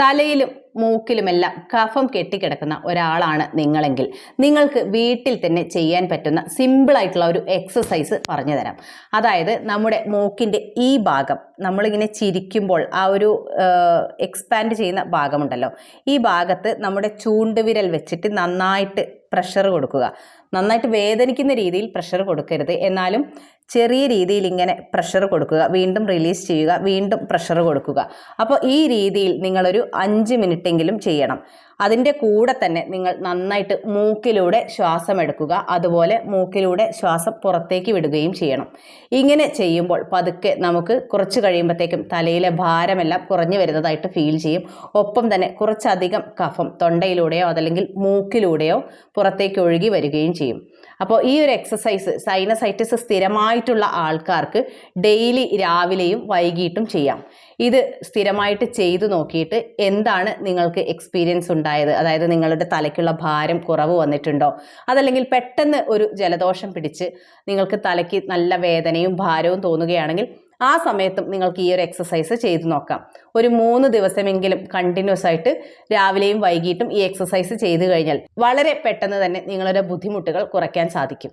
തലയിലും മൂക്കിലുമെല്ലാം കഫം കെട്ടിക്കിടക്കുന്ന ഒരാളാണ് നിങ്ങളെങ്കിൽ. നിങ്ങൾക്ക് വീട്ടിൽ തന്നെ ചെയ്യാൻ പറ്റുന്ന സിമ്പിളായിട്ടുള്ള ഒരു എക്സസൈസ് പറഞ്ഞു തരാം. അതായത് നമ്മുടെ മൂക്കിന്റെ ഈ ഭാഗം നമ്മളിങ്ങനെ ചിരിക്കുമ്പോൾ ആ ഒരു എക്സ്പാൻഡ് ചെയ്യുന്ന ഭാഗമുണ്ടല്ലോ. ഈ ഭാഗത്ത് നമ്മുടെ ചൂണ്ടുവിരൽ വെച്ചിട്ട് നന്നായിട്ട് പ്രഷർ കൊടുക്കുക. നന്നായിട്ട് വേദനിക്കുന്ന രീതിയിൽ പ്രഷർ കൊടുക്കരുത്. എന്നാലും ചെറിയ രീതിയിൽ ഇങ്ങനെ പ്രഷർ കൊടുക്കുക. വീണ്ടും റിലീസ് ചെയ്യുക. വീണ്ടും പ്രഷർ കൊടുക്കുക. അപ്പോൾ ഈ രീതിയിൽ നിങ്ങളൊരു അഞ്ച് മിനിറ്റെങ്കിലും ചെയ്യണം. അതിന്റെ കൂടെ തന്നെ നിങ്ങൾ നന്നായിട്ട് മൂക്കിലൂടെ ശ്വാസം എടുക്കുക. അതുപോലെ മൂക്കിലൂടെ ശ്വാസം പുറത്തേക്ക് വിടുകയും ചെയ്യണം. ഇങ്ങനെ ചെയ്യുമ്പോൾ പതുക്കെ നമുക്ക് കുറച്ച് കഴിയുമ്പോഴത്തേക്കും തലയിലെ ഭാരമെല്ലാം കുറഞ്ഞു വരുന്നതായിട്ട് ഫീൽ ചെയ്യും. ഒപ്പം തന്നെ കുറച്ചധികം കഫം തൊണ്ടയിലൂടെയോ അതല്ലെങ്കിൽ മൂക്കിലൂടെയോ പുറത്തേക്ക് ഒഴുകി വരികയും ചെയ്യും. അപ്പോൾ ഈ ഒരു എക്സസൈസ് സൈനസൈറ്റിസ് സ്ഥിരമായിട്ടുള്ള ആൾക്കാർക്ക് ഡെയിലി രാവിലെയും വൈകിട്ടും ചെയ്യാം. ഇത് സ്ഥിരമായിട്ട് ചെയ്തു നോക്കിയിട്ട് എന്താണ് നിങ്ങൾക്ക് എക്സ്പീരിയൻസ് ഉണ്ടായത്. അതായത് നിങ്ങളുടെ തലയ്ക്കുള്ള ഭാരം കുറവ് വന്നിട്ടുണ്ടോ? അതല്ലെങ്കിൽ പെട്ടെന്ന് ഒരു ജലദോഷം പിടിച്ച് നിങ്ങൾക്ക് തലയ്ക്ക് നല്ല വേദനയും ഭാരവും തോന്നുകയാണെങ്കിൽ ആ സമയത്തും നിങ്ങൾക്ക് ഈ ഒരു എക്സസൈസ് ചെയ്തു നോക്കാം. ഒരു മൂന്ന് ദിവസമെങ്കിലും കണ്ടിന്യൂസ് ആയിട്ട് രാവിലെയും വൈകിട്ടും ഈ എക്സസൈസ് ചെയ്തു കഴിഞ്ഞാൽ വളരെ പെട്ടെന്ന് തന്നെ നിങ്ങളുടെ ബുദ്ധിമുട്ടുകൾ കുറയ്ക്കാൻ സാധിക്കും.